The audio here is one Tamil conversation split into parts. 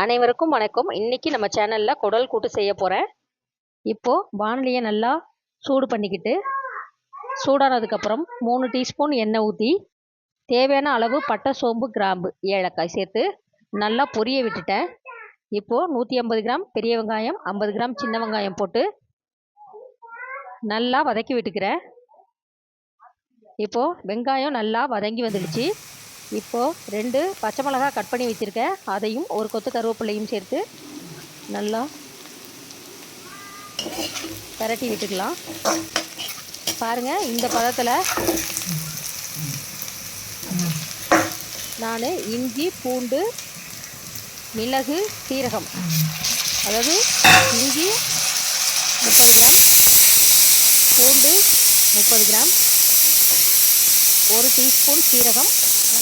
அனைவருக்கும் வணக்கம். இன்னைக்கு நம்ம சேனலில் குடல் கூட்டு செய்ய போகிறேன் இப்போது வானலியை நல்லா சூடு பண்ணிக்கிட்டு சூடானதுக்கப்புறம் மூணு டீஸ்பூன் எண்ணெய் ஊற்றி தேவையான அளவு பட்டை சோம்பு கிராம்பு ஏலக்காய் சேர்த்து நல்லா பொரிய விட்டுட்டேன். இப்போது நூற்றி ஐம்பது கிராம் பெரிய வெங்காயம் ஐம்பது கிராம் சின்ன வெங்காயம் போட்டு நல்லா வதக்கி விட்டுக்கிறேன். இப்போது வெங்காயம் நல்லா வதங்கி வந்துடுச்சு. இப்போது ரெண்டு பச்சை மிளகாய் கட் பண்ணி வச்சுருக்கேன். அதையும் ஒரு கொத்து கருவேப்பிலையும் சேர்த்து நல்லா பரட்டி விட்டுக்கலாம். பாருங்கள் இந்த பதத்தில் நான் இஞ்சி பூண்டு மிளகு சீரகம். அதாவது இஞ்சி முப்பது கிராம் பூண்டு முப்பது கிராம் ஒரு டீஸ்பூன் சீரகம்.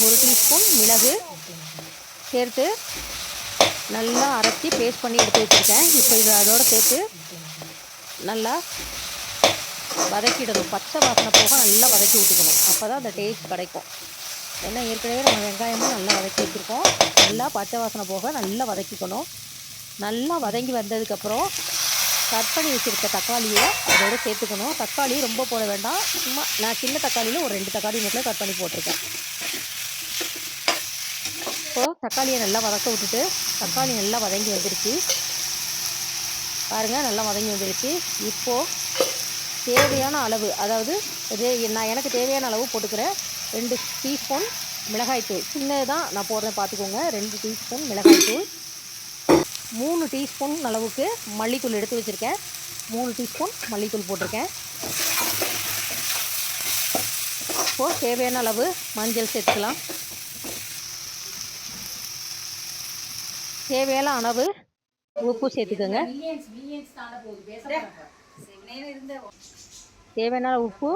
ஒரு டீஸ்பூன் மிளகு சேர்த்து நல்லா அரைச்சி பேஸ்ட் பண்ணி எடுத்து வச்சுருக்கேன். இப்போ இது அதோடு சேர்த்து நல்லா வதக்கிடணும். பச்சை வாசனை போக நல்லா வதக்கி விட்டுக்கணும் அப்போ தான் அந்த டேஸ்ட் கிடைக்கும். ஏன்னா ஏற்கனவே நம்ம வெங்காயமும் நல்லா வதக்கி வச்சுருக்கோம். நல்லா பச்சை வாசனை போக நல்லா வதக்கிக்கணும். நல்லா வதங்கி வந்ததுக்கப்புறம் கட் பண்ணி வச்சுருக்க தக்காளியை அதோடு சேர்த்துக்கணும். தக்காளி ரொம்ப போட வேண்டாம். சும்மா நான் சின்ன தக்காளியில் ஒரு ரெண்டு தக்காளி மட்டும் கட் பண்ணி போட்டிருக்கேன். இப்போது தக்காளியை நல்லா வதக்க விட்டுட்டு தக்காளி நல்லா வதங்கி வந்துடுச்சு பாருங்கள் நல்லா வதங்கி வந்துடுச்சு இப்போது தேவையான அளவு அதாவது நான் எனக்கு தேவையான அளவு போட்டுக்கிறேன். ரெண்டு டீஸ்பூன் மிளகாய்த்தூள். சின்னதாக நான் போடுறேன் பார்த்துக்கோங்க. ரெண்டு டீஸ்பூன் மிளகாய்த்தூள். மூணு டீஸ்பூன் அளவுக்கு மல்லித்தூள் எடுத்து வச்சுருக்கேன். மூணு டீஸ்பூன் மல்லித்தூள் போட்டிருக்கேன். இப்போது தேவையான அளவு மஞ்சள் சேர்த்துக்கலாம். தேவையான அளவு உப்பு சேர்த்துக்கோங்க. தேவையான உப்பு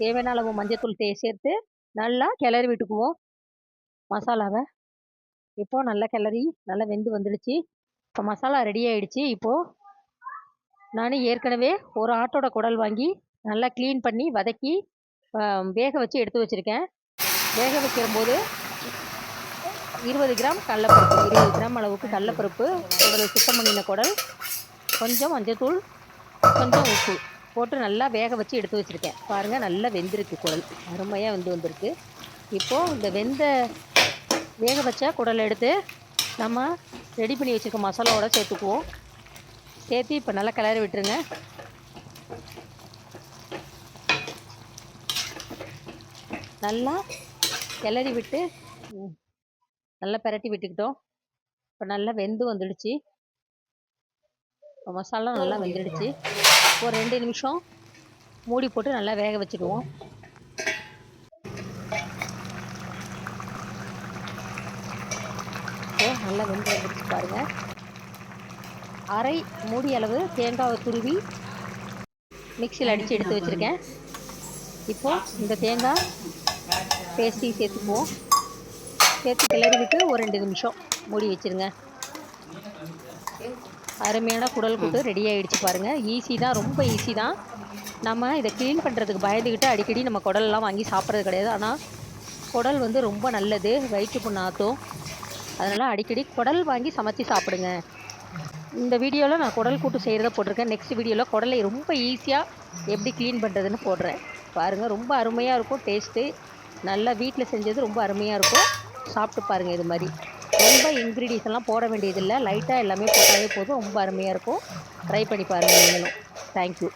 தேவையான அளவு மஞ்சத்தூள் தே சேர்த்து நல்லா கிளறி விட்டுக்குவோம். மசாலாவை. இப்போது நல்லா கிளறி நல்லா வெந்து வந்துடுச்சு. இப்போ மசாலா ரெடி ஆகிடுச்சு இப்போது நான் ஏற்கனவே ஒரு ஆட்டோட குடல் வாங்கி நல்லா க்ளீன் பண்ணி வதக்கி வேக வச்சு எடுத்து வச்சுருக்கேன். வேக வைக்கிறம்போது இருபது கிராம் கடலப்பருப்பு இருபது கிராம் அளவுக்கு கடலப்பருப்பு குடல் சுத்தம் பண்ணின குடல் கொஞ்சம் மஞ்சத்தூள் கொஞ்சம் உப்பு போட்டு நல்லா வேக வச்சு எடுத்து வச்சுருக்கேன். பாருங்கள் நல்லா வெந்திருக்கு குடல். அருமையாக வெந்து வந்திருக்கு. இப்போது இந்த வெந்த வேக வச்ச குடலை எடுத்து நம்ம ரெடி பண்ணி வச்சுருக்க மசாலாவோட சேர்த்துக்குவோம். சேர்த்து இப்போ நல்லா கிளறி விட்டுருங்க. நல்லா கிளறி விட்டு நல்லா பிரட்டி விட்டுக்கிட்டோம். இப்போ நல்லா வெந்து வந்துடுச்சு. மசாலா நல்லா வெந்துடுச்சு. ஒரு ரெண்டு நிமிஷம் மூடி போட்டு நல்லா வேக வச்சுடுவோம். நல்லா வெந்து வந்துடுச்சு பாருங்கள் அரை மூடி அளவு தேங்காவை துருவி மிக்சியில் அடித்து எடுத்து வச்சுருக்கேன். இப்போது இந்த தேங்காய் பேஸ்ட்டையும் சேர்த்துக்குவோம். சேர்த்து கிளறி விட்டு ஒரு ரெண்டு நிமிஷம் மூடி வச்சுருங்க. அருமையான குடல் கூட்டு ரெடி ஆகிடுச்சு பாருங்கள் ஈஸி தான் ரொம்ப ஈஸி தான். நம்ம இதை க்ளீன் பண்ணுறதுக்கு பயந்துக்கிட்டு அடிக்கடி நம்ம குடல்லாம் வாங்கி சாப்பிட்றது கிடையாது. ஆனால் குடல் வந்து ரொம்ப நல்லது வயிற்று புண்ணாத்தும் அதனால் அடிக்கடி குடல் வாங்கி சமைச்சி சாப்பிடுங்க. இந்த வீடியோவில் நான் குடல் கூட்டு செய்கிறத போட்டிருக்கேன். நெக்ஸ்ட் வீடியோவில் குடலை ரொம்ப ஈஸியாக எப்படி க்ளீன் பண்ணுறதுன்னு போடுறேன். பாருங்கள் ரொம்ப அருமையாக இருக்கும் டேஸ்ட்டு நல்லா வீட்டில் செஞ்சது ரொம்ப அருமையாக இருக்கும். சாப்பிட்டு பாருங்கள் இது மாதிரி. ரொம்ப இன்க்ரீடியன்ஸ் எல்லாம் போட வேண்டியதில்லை. லைட்டாக எல்லாமே போட்டாலே போதும். ரொம்ப அருமையாக இருக்கும். ட்ரை பண்ணி பாருங்கள் நீங்களும். தேங்க்யூ